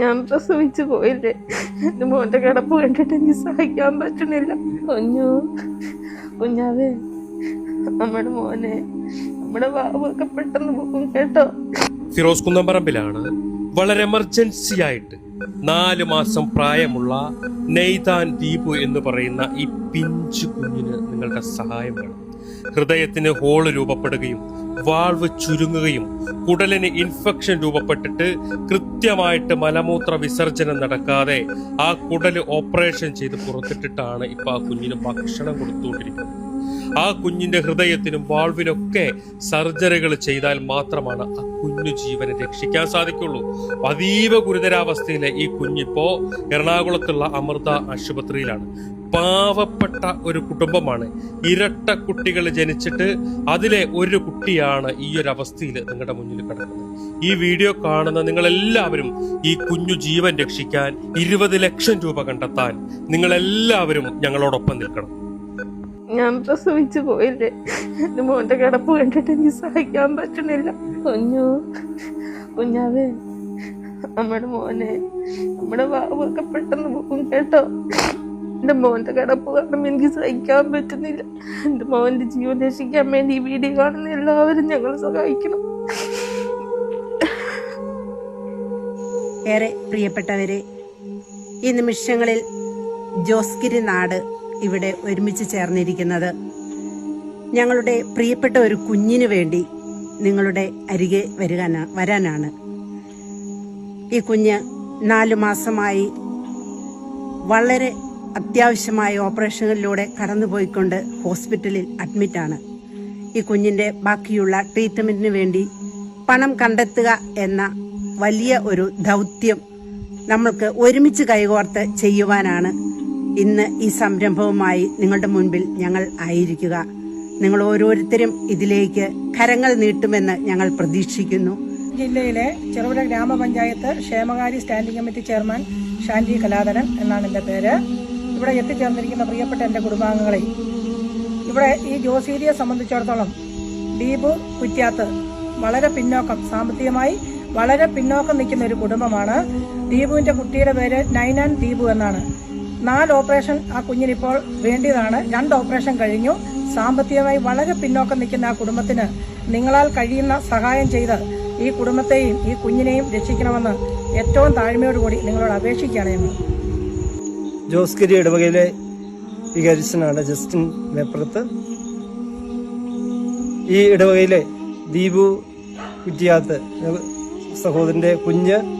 ഞാൻ പ്രസവിച്ചു പോയില്ലേ? എന്റെ മോന്റെ കിടപ്പ് കണ്ടിട്ട് എനിക്ക് സഹിക്കാൻ പറ്റണില്ല കുഞ്ഞു കുഞ്ഞാവേ. നമ്മുടെ മോനെ നമ്മുടെ ബാബൊക്കെ പെട്ടെന്ന് പോകും കേട്ടോ. ഫിറോസ് കുന്നംപറമ്പിലാണ് വളരെ എമർജൻസി ആയിട്ട് നാല് മാസം പ്രായമുള്ള നെയ്താൻ ദീപു എന്ന് പറയുന്ന ഈ പിഞ്ചു കുഞ്ഞിന് നിങ്ങളുടെ സഹായം വേണം. ഹൃദയത്തിന് ഹോൾ രൂപപ്പെടുകയും വാൾവ് ചുരുങ്ങുകയും കുടലിന് ഇൻഫെക്ഷൻ രൂപപ്പെട്ടിട്ട് കൃത്യമായിട്ട് മലമൂത്ര വിസർജനം നടക്കാതെ ആ കുടൽ ഓപ്പറേഷൻ ചെയ്ത് പുറത്തിട്ടിട്ടാണ് ഇപ്പൊ ആ കുഞ്ഞിന് ഭക്ഷണം കൊടുത്തുകൊണ്ടിരിക്കുന്നത്. ആ കുഞ്ഞിന്റെ ഹൃദയത്തിനും വാൾവിനൊക്കെ സർജറികൾ ചെയ്താൽ മാത്രമാണ് ആ കുഞ്ഞു ജീവനെ രക്ഷിക്കാൻ സാധിക്കുള്ളൂ. അതീവ ഗുരുതരാവസ്ഥയിലെ ഈ കുഞ്ഞിപ്പോ എറണാകുളത്തുള്ള അമൃത ആശുപത്രിയിലാണ്. പാവപ്പെട്ട ഒരു കുടുംബമാണ്. ഇരട്ട കുട്ടികൾ ജനിച്ചിട്ട് അതിലെ ഒരു കുട്ടിയാണ് ഈ ഒരു അവസ്ഥയിൽ നിങ്ങളുടെ മുന്നിൽ കിടക്കുന്നത്. ഈ വീഡിയോ കാണുന്ന നിങ്ങളെല്ലാവരും ഈ കുഞ്ഞു ജീവൻ രക്ഷിക്കാൻ ഇരുപത് ലക്ഷം രൂപ കണ്ടെത്താൻ നിങ്ങളെല്ലാവരും ഞങ്ങളോടൊപ്പം നിൽക്കണം. ഞാൻ പ്രസവിച്ചു പോയില്ലേ? എന്റെ മോന്റെ കിടപ്പ് കണ്ടിട്ട് എനിക്ക് സഹിക്കാൻ പറ്റണില്ല. കുഞ്ഞു കുഞ്ഞാവേ. നമ്മുടെ മോനെ നമ്മുടെ വാവൊക്കെ പെട്ടെന്ന് പോകും കേട്ടോ. എന്റെ മോന്റെ കിടപ്പ് കാരണം എനിക്ക് സഹിക്കാൻ പറ്റുന്നില്ല. എന്റെ മോന്റെ ജീവൻ രക്ഷിക്കാൻ വേണ്ടി ഈ വീഡിയോ കാണുന്ന എല്ലാവരും ഞങ്ങൾ സഹായിക്കണം. ഏറെ പ്രിയപ്പെട്ടവരെ ഈ നിമിഷങ്ങളിൽ ജോസ്ഗിരി നാട് ഇവിടെ ഒരുമിച്ച് ചേർന്നിരിക്കുന്നത്. ഞങ്ങളുടെ പ്രിയപ്പെട്ട ഒരു കുഞ്ഞിനു വേണ്ടി നിങ്ങളുടെ അരികെ വരികാനാ വരാനാണ്. ഈ കുഞ്ഞ് നാലു മാസമായി വളരെ അത്യാവശ്യമായ ഓപ്പറേഷനിലൂടെ കടന്നുപോയിക്കൊണ്ട് ഹോസ്പിറ്റലിൽ അഡ്മിറ്റാണ്. ഈ കുഞ്ഞിന്റെ ബാക്കിയുള്ള ട്രീറ്റ്മെന്റിന് വേണ്ടി പണം കണ്ടെത്തുക എന്ന വലിയ ഒരു ദൗത്യം നമ്മൾക്ക് ഒരുമിച്ച് കൈകോർത്ത് ചെയ്യുവാനാണ് ഇന്ന് ഈ സംരംഭവുമായി നിങ്ങളുടെ മുൻപിൽ ഞങ്ങൾ ആയിരിക്കുക. നിങ്ങൾ ഓരോരുത്തരും ഇതിലേക്ക് കരങ്ങൾ നീട്ടുമെന്ന് ഞങ്ങൾ പ്രതീക്ഷിക്കുന്നു. ജില്ലയിലെ ചെറുപുഴ ഗ്രാമപഞ്ചായത്ത് ക്ഷേമകാരി standing committee chairman Shanji Kaladharan എന്നാണ് എന്റെ പേര്. ഇവിടെ എത്തിച്ചേർന്നിരിക്കുന്ന പ്രിയപ്പെട്ട എന്റെ കുടുംബാംഗങ്ങളെ ഇവിടെ ഈ ജോസീരിയെ സംബന്ധിച്ചിടത്തോളം ദീപു കുറ്റ്യാത്ത് വളരെ പിന്നോക്കം സാമ്പത്തികമായി വളരെ പിന്നോക്കം നിൽക്കുന്ന ഒരു കുടുംബമാണ്. ദീപുവിന്റെ കുട്ടിയുടെ പേര് നൈനാൻ ദീപു എന്നാണ്. നാല് ഓപ്പറേഷൻ ആ കുഞ്ഞിനിപ്പോൾ വേണ്ടിയതാണ്. രണ്ട് ഓപ്പറേഷൻ കഴിഞ്ഞു. സാമ്പത്തികമായി വളരെ പിന്നോക്കം നിൽക്കുന്ന ആ കുടുംബത്തിന് നിങ്ങളാൽ കഴിയുന്ന സഹായം ചെയ്ത് ഈ കുടുംബത്തെയും ഈ കുഞ്ഞിനെയും രക്ഷിക്കണമെന്ന് ഏറ്റവും താഴ്മയോടുകൂടി നിങ്ങളോട് അപേക്ഷിക്കുകയാണ് ഞങ്ങൾ ജോസ്ഗിരി ഇടവകയിലെ വികാരിച്ചനാണ് ജസ്റ്റിൻ മേപ്പുറത്ത്. ഈ ഇടവകയിലെ ദീപു കുറ്റിയാത്ത് സഹോദരന്റെ കുഞ്ഞ്